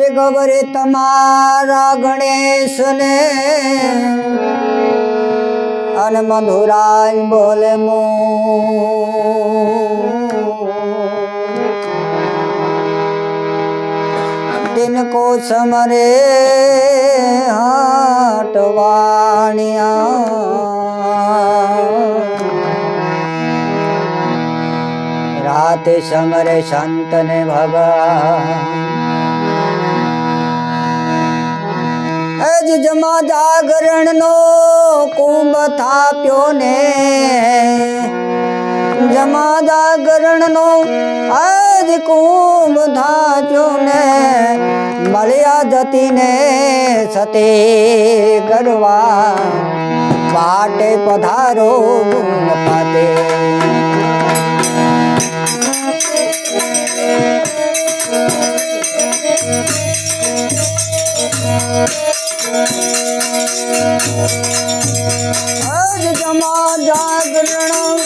અરે ગવરે તમારા ગણેશને. અને મધુરાજ બોલે મો. તિનકો સમરે હાટવાણિયા રાતે સમરે સંતને ભગવાન અજ જમા જાગરણ નો કુંભ થાપ્યો ને. જમા જાગરણ નો આજ કુંભ થાપ્યો ને. મળ્યા જતીને સતે ગરવા પાટે પધારો ગુણ પાતે આજ જમા જાગરણ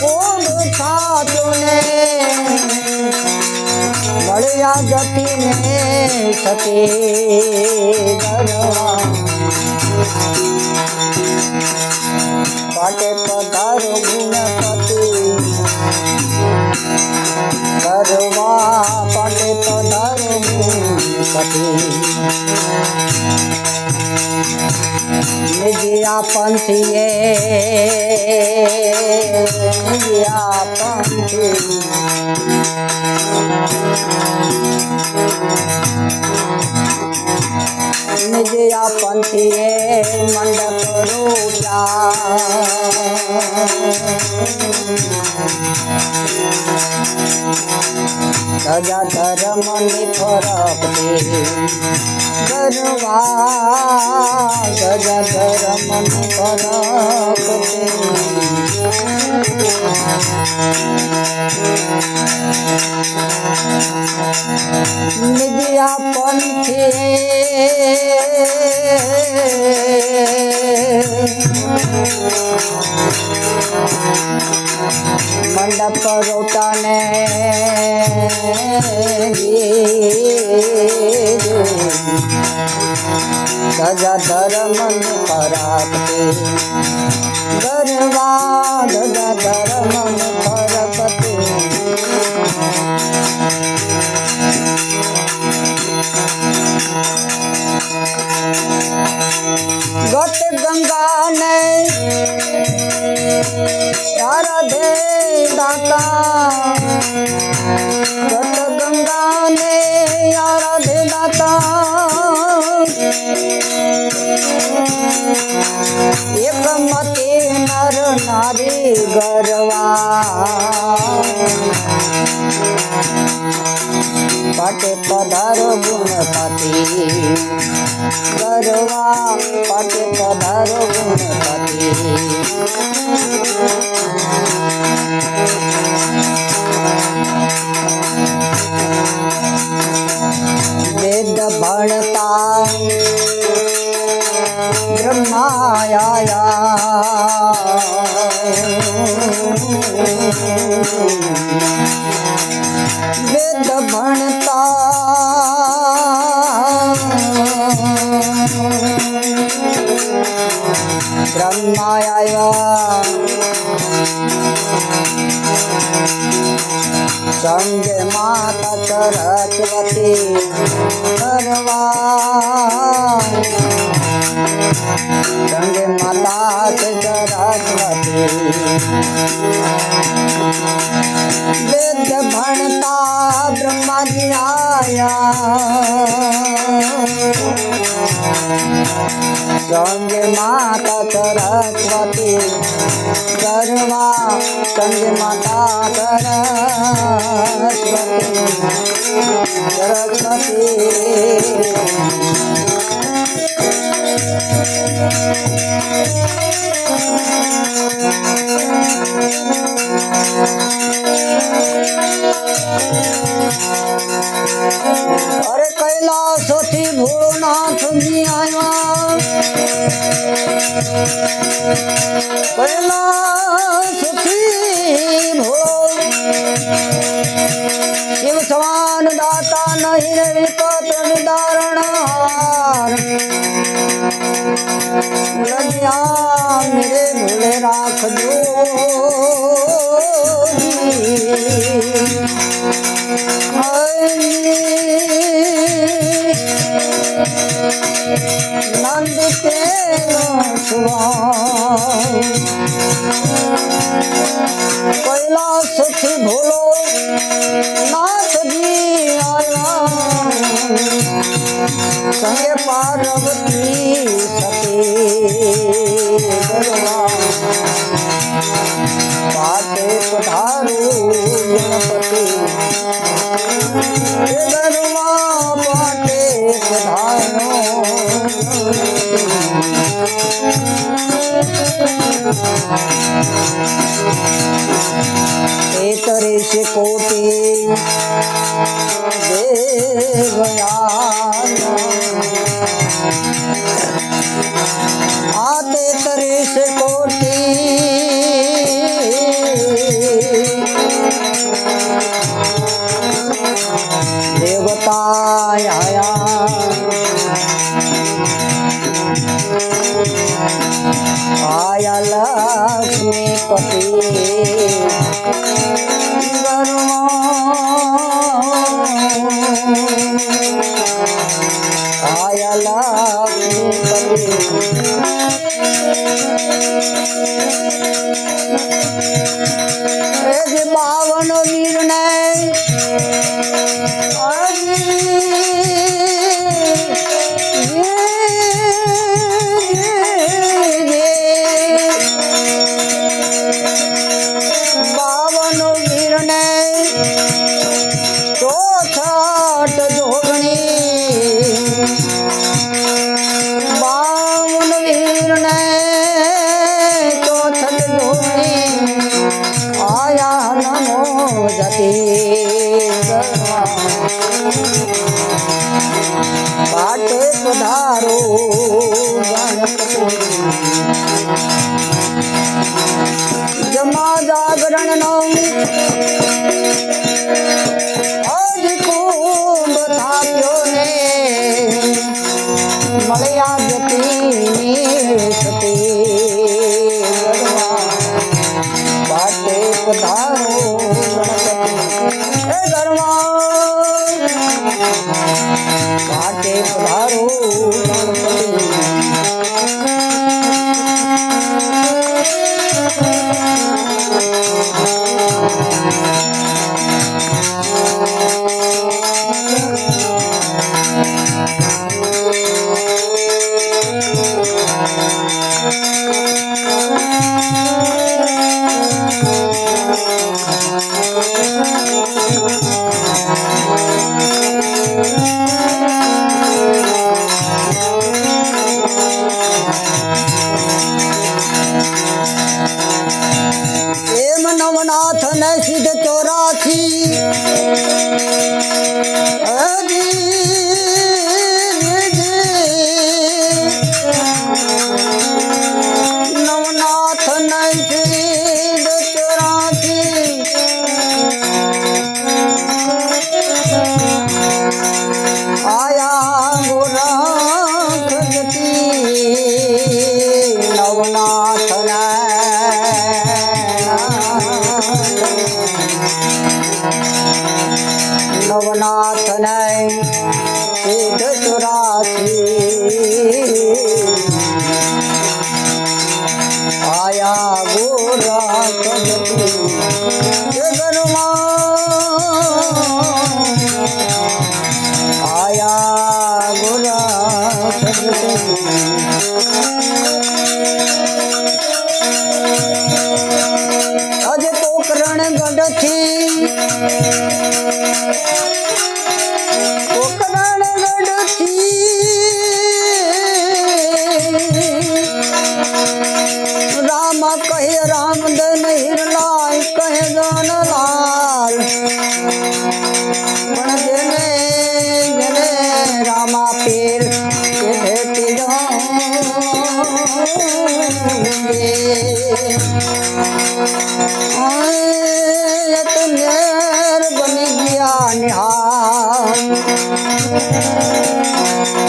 કોણ થાતુને? મળ્યા જતીને સતી ગરવા પાટે પધારો ગુણપતિ. ગરવા પાટે પધારો ગુણપતિ. નિજિયા પંથીએ નિજિયા પંથી નિજિયા પંથીએ મંડપ રૂપા સજા ધર્મની ફરકતી ગરવા સજા ધર્મની ફરકતી નિજિયા પંથે મંડપ રોટાને સજા ધર્મ પરાગતી ગરવા ધર્મ ગરવા પાટે પધારો ગુણપતિ કરવા પાટે પધારો ગુણપતિ વેદ रंग माता के सरस्वती वेद भणता ब्रह्मा जी आया। रंग माता सरस्वती करवा रंग माता सरस्वती सरस्वती। ભોળનાથ જી આવ્યા. કૈલાસથી માતા નહીં વિપત નિદારણ હાર લગિયા મેરે ભૂલે રાખજો નંદ કે સુવા કૈલાસથી ભૂલો તરે છે કોટી. દેવયા દયાલા શ્રીપતિ આયલા શ્રીપતિ બાવન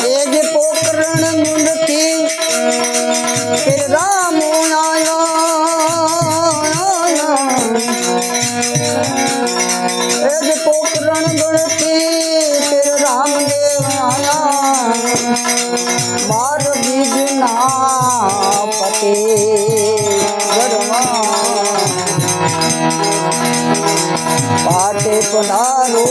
ಹೇಗೆ ಪೋಕರಣ ಮುಂದತಿ મારો.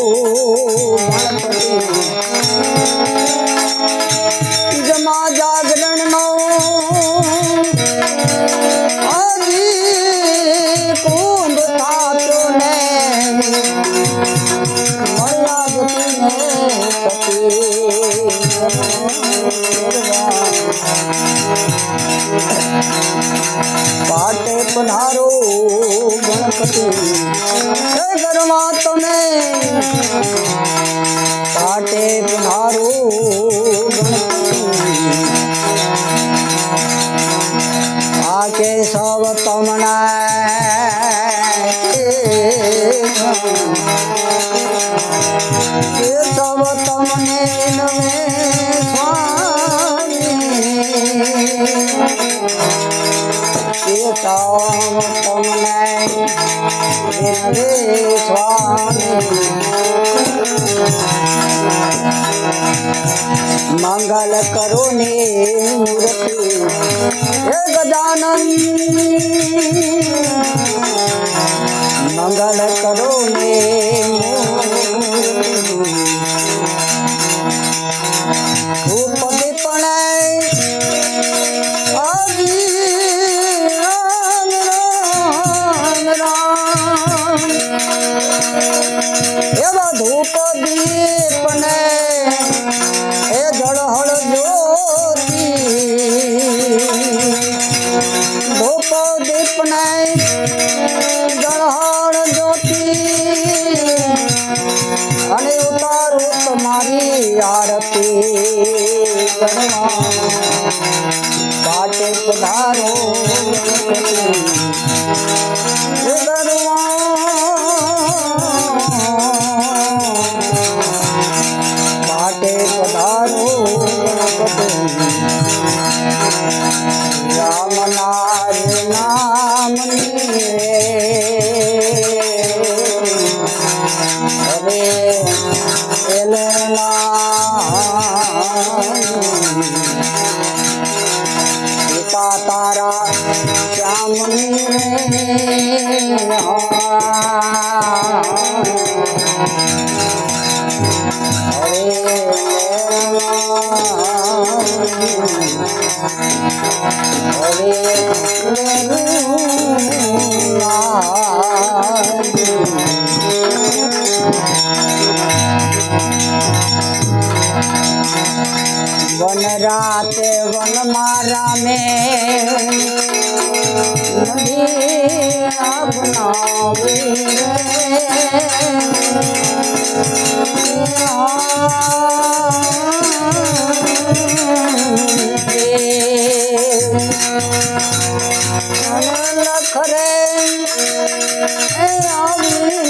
કરુણા તમે. પાટે તમારું मंगल करो ने मूर्ति गजानन मंगल करो ने मूर्ति ગણમાં પાટે પધારો રાતે વનમાં રામે નદી આપનાવી આવી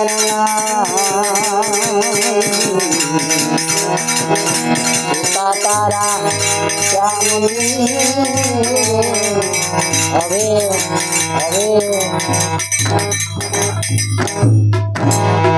তারা কেমন হবে হবে।